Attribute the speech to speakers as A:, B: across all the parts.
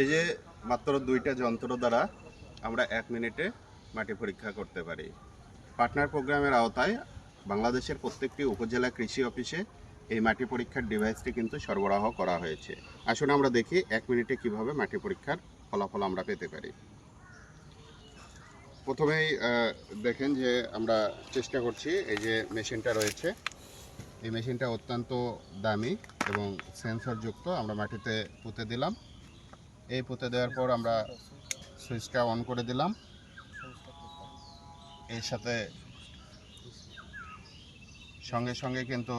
A: এই যে মাত্র দুইটা যন্ত্র দ্বারা আমরা এক মিনিটে মাটি পরীক্ষা করতে পারি। পার্টনার প্রোগ্রামের আওতায় বাংলাদেশের প্রত্যেকটি উপজেলা কৃষি অফিসে এই মাটি পরীক্ষার ডিভাইসটি কিন্তু সরবরাহ করা হয়েছে। আসুন আমরা দেখি এক মিনিটে কীভাবে মাটি পরীক্ষার ফলাফল আমরা পেতে পারি। প্রথমেই দেখেন যে আমরা চেষ্টা করছি এই যে মেশিনটা রয়েছে। এই মেশিনটা অত্যন্ত দামি এবং সেন্সরযুক্ত। আমরা মাটিতে পুঁতে দিলাম। এই পুঁতে দেওয়ার পর আমরা সুইচটা অন করে দিলাম। এর সাথে সঙ্গে সঙ্গে কিন্তু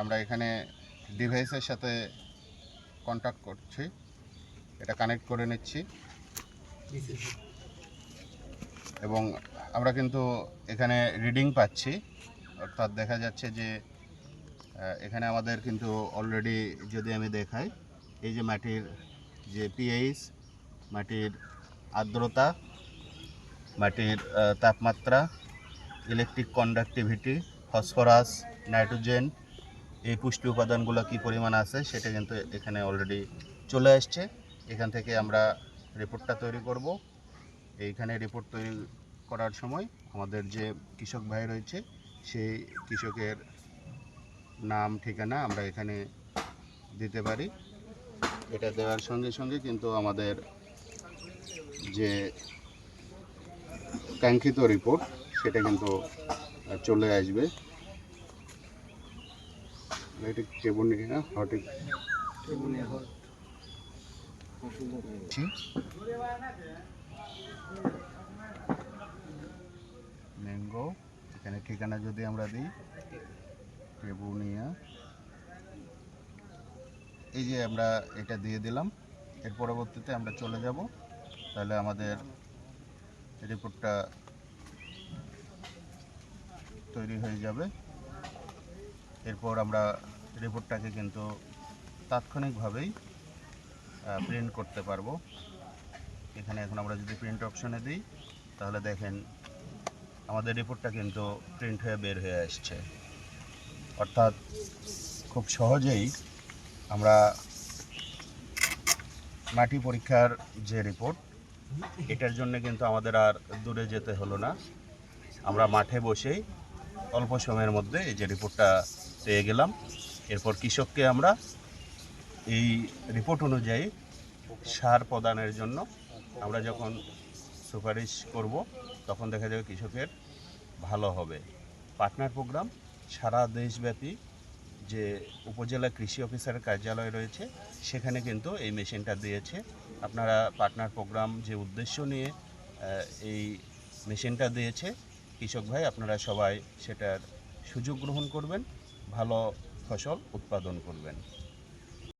A: আমরা এখানে ডিভাইসের সাথে কন্ট্যাক্ট করছি। এটা কানেক্ট করে নিচ্ছি। এবং আমরা কিন্তু এখানে রিডিং পাচ্ছি। অর্থাৎ দেখা যাচ্ছে যে এখানে আমাদের কিন্তু অলরেডি যদি আমি দেখাই, এই যে মাটির যে পিএইচ মাটির আর্দ্রতা, মাটির তাপমাত্রা ইলেকট্রিক কন্ডাক্টিভিটি ফসফরাস নাইট্রোজেন এই পুষ্টি উপাদানগুলো কী পরিমাণ আছে সেটা কিন্তু এখানে অলরেডি চলে আসছে। এখান থেকে আমরা রিপোর্টটা তৈরি করব। এইখানে রিপোর্ট তৈরি করার সময় আমাদের যে কৃষক ভাই রয়েছে, সেই কৃষকের নাম, ঠিকানা আমরা এখানে দিতে পারি। এটা দেওয়ার সঙ্গে সঙ্গে কিন্তু আমাদের যে কাঙ্ক্ষিত রিপোর্ট সেটা কিন্তু চলে আসবে। এটা এখানে ঠিকানা যদি আমরা দিই। ট্রেবুনিয়া এই যে আমরা এটা দিয়ে দিলাম। এর পরবর্তীতে আমরা চলে যাব। তাহলে আমাদের রিপোর্টটা তৈরি হয়ে যাবে। এরপর আমরা রিপোর্টটাকে কিন্তু তাৎক্ষণিকভাবেই প্রিন্ট করতে পারব। এখানে এখন আমরা যদি প্রিন্ট অপশনে দিই, তাহলে দেখেন আমাদের রিপোর্টটা কিন্তু প্রিন্ট হয়ে বের হয়ে আসছে। অর্থাৎ খুব সহজেই আমরা মাটি পরীক্ষার যে রিপোর্ট এটার জন্য কিন্তু আমাদের আর দূরে যেতে হলো না। আমরা মাঠে বসেই অল্প সময়ের মধ্যে এই যে রিপোর্টটা পেয়ে গেলাম। এরপর কৃষককে আমরা এই রিপোর্ট অনুযায়ী সার প্রদানের জন্য আমরা যখন সুপারিশ করব, তখন দেখা যাবে কৃষকের ভালো হবে। পার্টনার প্রোগ্রাম সারা দেশব্যাপী যে উপজেলা কৃষি অফিসারের কার্যালয় রয়েছে, সেখানে কিন্তু এই মেশিনটা দিয়েছে। আপনারা পার্টনার প্রোগ্রাম যে উদ্দেশ্য নিয়ে এই মেশিনটা দিয়েছে, কৃষক ভাই, আপনারা সবাই সেটার সুযোগ গ্রহণ করবেন, ভালো ফসল উৎপাদন করবেন।